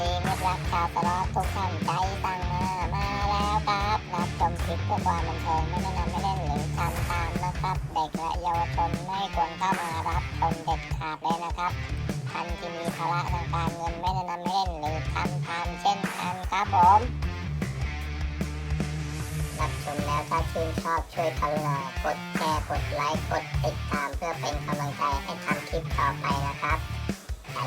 ดีมิตรรักชาวตลอดทุกท่านใจตั้งมามาแล้วครับรับชมคลิปเพื่อความบันเทิงไม่แนะนำไม่เล่นหรือทำตามนะครับ เด็กและเยาวชนไม่ควรเข้ามารับชมเด็ดขาดเลยนะครับท่านที่มีภาระทางการเงินไม่แนะนำไม่เล่นหรือทำตามเช่นกันครับผมรับชมแล้วถ้าชื่นชอบช่วยกรุณากดแชร์กดไลค์กดติดตามเพื่อเป็นกำลังใจให้ทำคลิปต่อไปนะครับใจ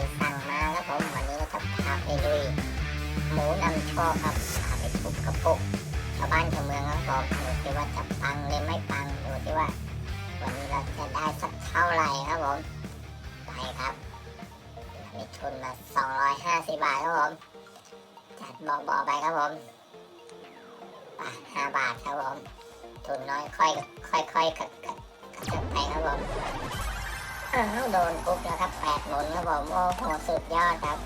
มูนำโชครับพาไปทุบกระปุกชาวบ้านชาวเมืองครับผมดูสิว่าจะปังหรือไม่ปังดูสิว่า วันนี้เราจะได้สักเท่าไหร่ครับผมไปครับมีทุนมา250บาทครับผมจัดเบาๆไปครับผมไป5บาทครับผมทุนน้อยค่อยค่อยๆกัดกัดกัดไปครับผมอ้าวโดนปุ๊บแล้วครับแปดหมุนครับผมโอ้โหสุดยอดครับ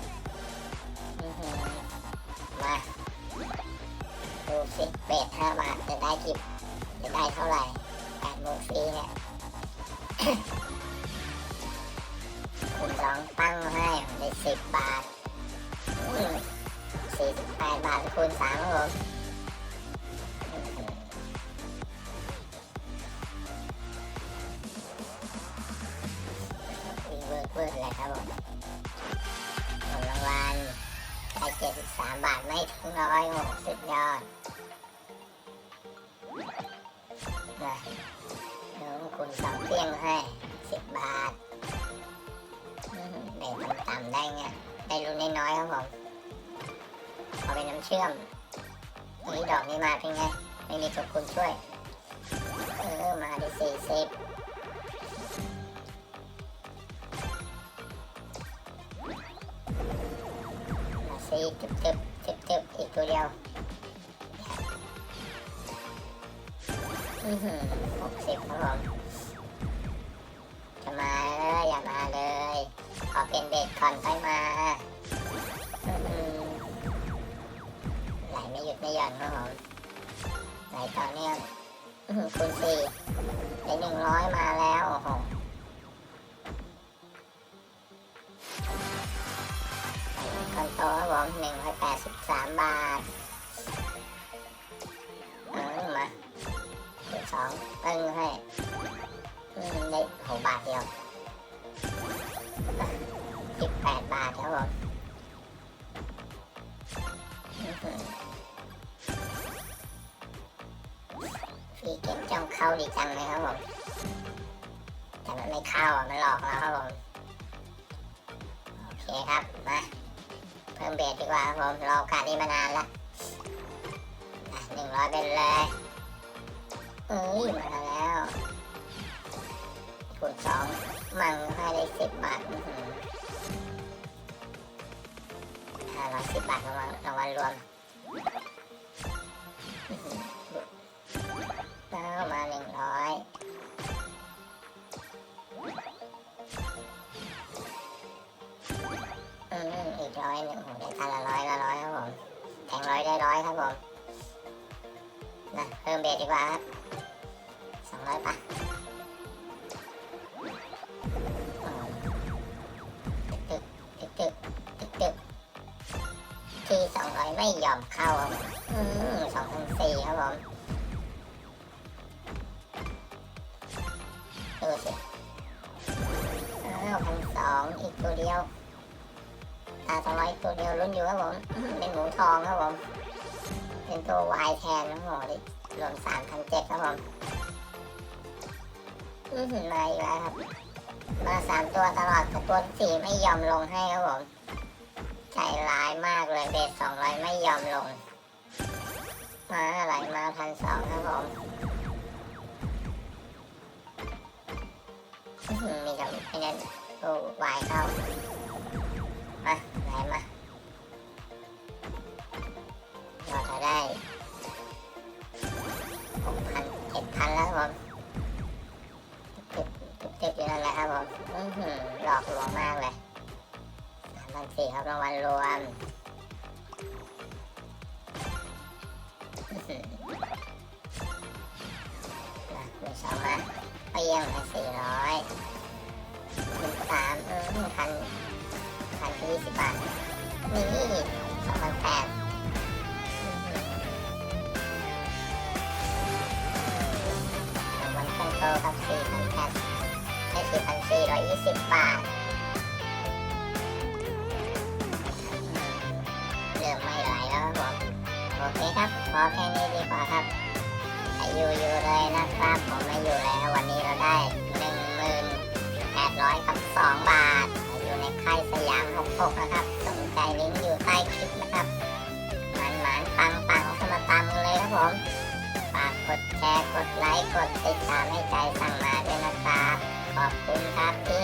สิเบสห้าบาทจะได้กี่จะได้เท่าไหร่แปดหมุนฟรีเนี่ยคุณสองตั้งให้ได้สิบบาทสี่สิบแปดบาทคูณสามครับผมอื้อหือวิ่งเวิร์กเวิร์กเลยครับผมผลรางวัลได้เจ็ดสิบสามบาทไม่ถึงร้อยโอ้สุดยอด นะน้องคุณสองเพียงให้สิบบาทอื้อหือเด็กต่ำได้ไงได้รุ่นน้อยๆครับผมเอาเป็นน้ำเชื่อมนี่ดอกนี้มาเป็นไง ไม่มีตัวคุณช่วย เออ มาได้สี่สิบมาซีจึบจึบจึบจึบอีกตัวเดียว หกสิบครับผมจะมาเลยอย่ามาเลย ขอเป็นเด็กก่อนค่อยมาไหลไม่หยุดไม่หย่อนครับผมไหลต่อเนื่องคูณสี่ได้หนึ่งร้อยมาแล้วโอ้โหคอนโตครับผมหนึ่งร้อยแปดสิบสามบาท สองตึ้งให้อืมได้หกบาทเดียวสิบแปดบาทครับผมอื้อหือพี่เก่งจ้องเข้าดีจังเลยครับผมแต่มันไม่เข้าอะมันหลอกเราครับผมโอเคครับมาเพิ่มเบสดีกว่าครับผมรอโอกาสนี้มานานละหนึ่งร้อยเป็นเลย เอ้ยมาแล้วคูณสองมังให้ได้สิบบาทห้าร้อยสิบบาทรางวัลรางวัลรวมแล้วมาหนึ่งร้อยอืมอีกร้อยหนึ่งโอ้โหได้คันละร้อยละร้อยครับผมแทงร้อยได้ร้อยครับผมนะเพิ่มเบสดีกว่าครับ ร้อยปะตึกตึกตึกตึกตึกทีสองร้อยไม่ยอมเข้าผมอืมสองพันสี่ครับผมดูสิอ้าวพันสองอีกตัวเดียวตาสไลด์ตัวเดียวลุ้นอยู่ครับผมเป็นหมูทองครับผมเป็นตัววายแทนนะโหดิรวมสามพันเจ็ดครับผม อือหือมาอีกแล้วครับ มาสามตัวตลอดแต่ตัวสี่ไม่ยอมลงให้ครับผมใจร้ายมากเลยเบสสองร้อยไม่ยอมลง มาอะไรมาพันสองครับผมมีกับไอ้นั่นตัววายเข้า มาไหนมาเราจะได้หกพันเจ็ดพันแล้วครับผม สี่ครับรางวัลรวมอื้อหือนะหนึ่งสองมเปี้ยงมาสี่ร้อยหนึ่งสามเอือพันพันยี่สิบบาท นี่สองพันแปดรางวันคันโตครับสี่พันแปดได้สี่พันสี่ร้อยยี่สิบบาท เคครับ พอแค่นี้ดีกว่าครับอยู่อยู่เลยนะครับ ผมไม่อยู่แล้ว วันนี้เราได้หนึ่งหมื่นแปดร้อยกับสองบาท อยู่ในค่ายสยามหกหกนะครับสนใจลิงก์อยู่ใต้คลิปนะครับหมันหมันปังปังเข้ามาตามกันเลยครับผมฝากกดแชร์กดไลค์กดติดตามให้ใจสั่งมาด้วยนะครับ ขอบคุณครับที่